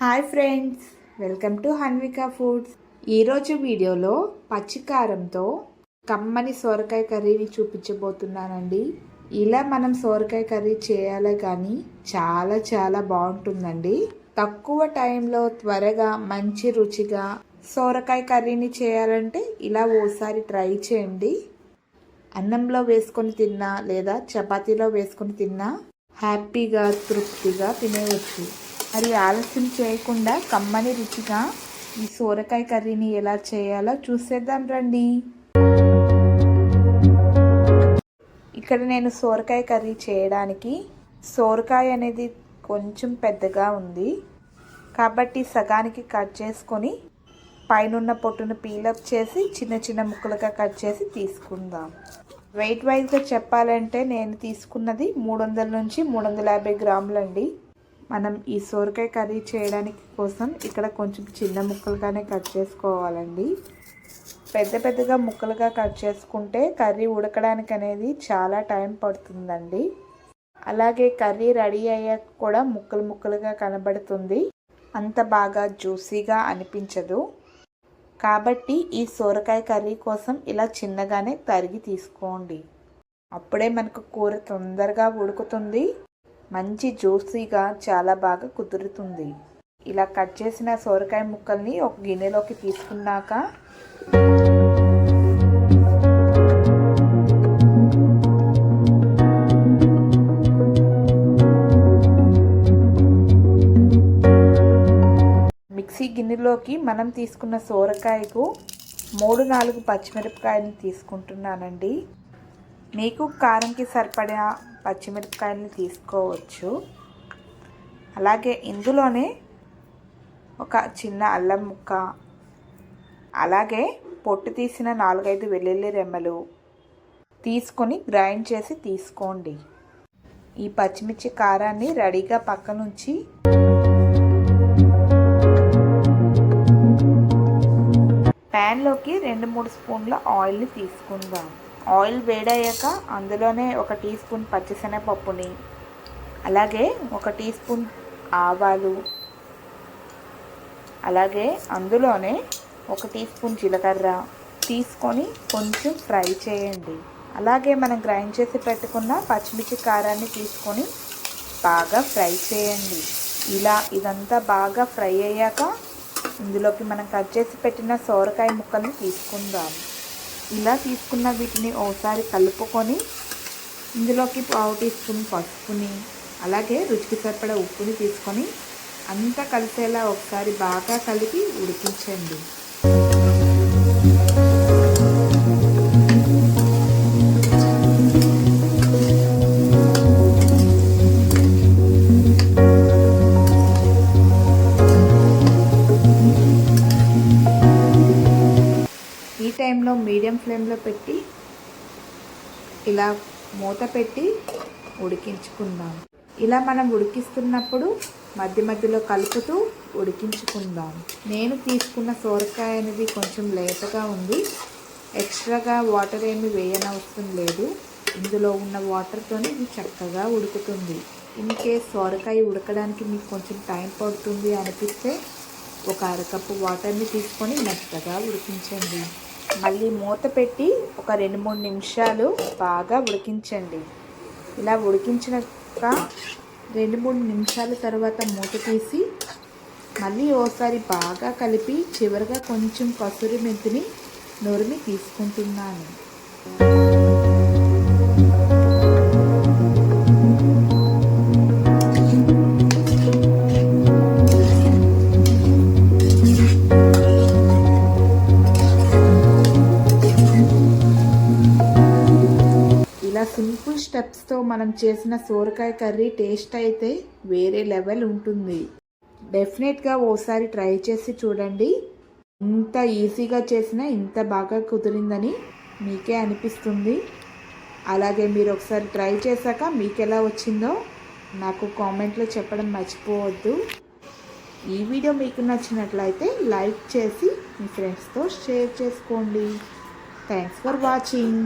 Hi friends welcome to Hanvika foods. ఈరోజు వీడియోలో పచ్చికారంతో కమ్మని సోరకాయ కర్రీని చూపించబోతున్నానండి. ఇలా మనం సోరకాయ కర్రీ చేయాలి కానీ చాలా చాలా బాగుంటుందండి. తక్కువ టైంలో త్వరగా మంచి రుచిగా సోరకాయ కర్రీని చేయాలంటే ఇలా ఓసారి ట్రై చేయండి. అన్నంలో వేసుకొని తిన్నా లేదా చపాతీలో వేసుకొని తిన్నా హ్యాపీగా తృప్తిగా తినేయచ్చు. మరి ఆలస్యం చేయకుండా కమ్మని రుచిగా ఈ సోరకాయ కర్రీని ఎలా చేయాలో చూసేద్దాం రండి. ఇక్కడ నేను సోరకాయ కర్రీ చేయడానికి సోరకాయ అనేది కొంచెం పెద్దగా ఉంది. కాబట్టి సగానికి కట్ చేసుకొని పైనున్న పొట్టును పీలప్ చేసి చిన్న చిన్న ముక్కలుగా కట్ చేసి తీసుకుందాం. వెయిట్ వైజ్గా చెప్పాలంటే నేను తీసుకున్నది మూడు వందల నుంచి మూడు వందల యాభై గ్రాములండి. మనం ఈ సోరకాయ కర్రీ చేయడానికి కోసం ఇక్కడ కొంచెం చిన్న ముక్కలుగానే కట్ చేసుకోవాలండి. పెద్ద పెద్దగా ముక్కలుగా కట్ చేసుకుంటే కర్రీ ఉడకడానికి అనేది చాలా టైం పడుతుందండి. అలాగే కర్రీ రెడీ అయ్యాక కూడా ముక్కలు ముక్కలుగా కనబడుతుంది. అంత బాగా జ్యూసీగా అనిపించదు. కాబట్టి ఈ సోరకాయ కర్రీ కోసం ఇలా చిన్నగానే తరిగి తీసుకోండి. అప్పుడే మనకు కూర తొందరగా ఉడుకుతుంది. మంచి జ్యూసీగా చాలా బాగా కుదురుతుంది. ఇలా కట్ చేసిన సోరకాయ ముక్కల్ని ఒక గిన్నెలోకి తీసుకున్నాక మిక్సీ గిన్నెలోకి మనం తీసుకున్న సోరకాయకు మూడు నాలుగు పచ్చిమిరపకాయలు తీసుకుంటున్నానండి. మీకు కారంకి సరిపడా పచ్చిమిరపకాయలని తీసుకోవచ్చు. అలాగే ఇందులోనే ఒక చిన్న అల్లం ముక్క అలాగే పొట్టు తీసిన నాలుగైదు వెల్లుల్లి రెమ్మలు తీసుకొని గ్రైండ్ చేసి తీసుకోండి. ఈ పచ్చిమిర్చి కారాన్ని రెడీగా పక్క నుంచి ప్యాన్లోకి రెండు మూడు స్పూన్ల ఆయిల్ని తీసుకుందాం. ఆయిల్ వేడయ్యాక అందులోనే ఒక టీ స్పూన్ పచ్చిశనగపప్పుని అలాగే ఒక టీ స్పూన్ ఆవాలు అలాగే అందులోనే ఒక టీ స్పూన్ జీలకర్ర తీసుకొని కొంచెం ఫ్రై చేయండి. అలాగే మనం గ్రైండ్ చేసి పెట్టుకున్న పచ్చిమిర్చి కారాన్ని తీసుకొని బాగా ఫ్రై చేయండి. ఇలా ఇదంతా బాగా ఫ్రై అయ్యాక ఇందులోకి మనం కట్ చేసి పెట్టిన సోరకాయ ముక్కల్ని తీసుకుందాం. ఇలా తీసుకున్న వీటిని ఒకసారి కలుపుకొని ఇందులోకి పావు టీ స్పూన్ పసుపుని అలాగే రుచికి సరిపడే ఉప్పుని తీసుకొని అంతా కలిసేలా ఒకసారి బాగా కలిపి ఉడికించండి. ఫ్లేమ్లో పెట్టి ఇలా మూత పెట్టి ఉడికించుకుందాం. ఇలా మనం ఉడికిస్తున్నప్పుడు మధ్య మధ్యలో కలుపుతూ ఉడికించుకుందాం. నేను తీసుకున్న సోరకాయ అనేది కొంచెం లేతగా ఉంది. ఎక్స్ట్రాగా వాటర్ ఏమి వేయనవసరం లేదు. ఇందులో ఉన్న వాటర్తోనే ఇది చక్కగా ఉడుకుతుంది. ఇన్ కేస్ సోరకాయ ఉడకడానికి మీకు కొంచెం టైం పడుతుంది అనిపిస్తే ఒక అరకప్పు వాటర్ని తీసుకొని మెత్తగా ఉడికించండి. మళ్ళీ మూత పెట్టి ఒక రెండు మూడు నిమిషాలు బాగా ఉడికించండి. ఇలా ఉడికించినాక రెండు మూడు నిమిషాల తర్వాత మూత తీసి మళ్ళీ ఓసారి బాగా కలిపి చివరిగా కొంచెం కసూరి మెంతిని నొరిమి తీసుకుంటున్నాను. స్టెప్స్తో మనం చేసిన సోరకాయ కర్రీ టేస్ట్ అయితే వేరే లెవెల్ ఉంటుంది. డెఫినెట్గా ఓసారి ట్రై చేసి చూడండి. ఇంత ఈజీగా చేసినా ఇంత బాగా కుదిరిందని మీకే అనిపిస్తుంది. అలాగే మీరు ఒకసారి ట్రై చేశాక మీకు ఎలా వచ్చిందో నాకు కామెంట్లో చెప్పడం మర్చిపోవద్దు. ఈ వీడియో మీకు నచ్చినట్లయితే లైక్ చేసి మీ ఫ్రెండ్స్తో షేర్ చేసుకోండి. Thanks for watching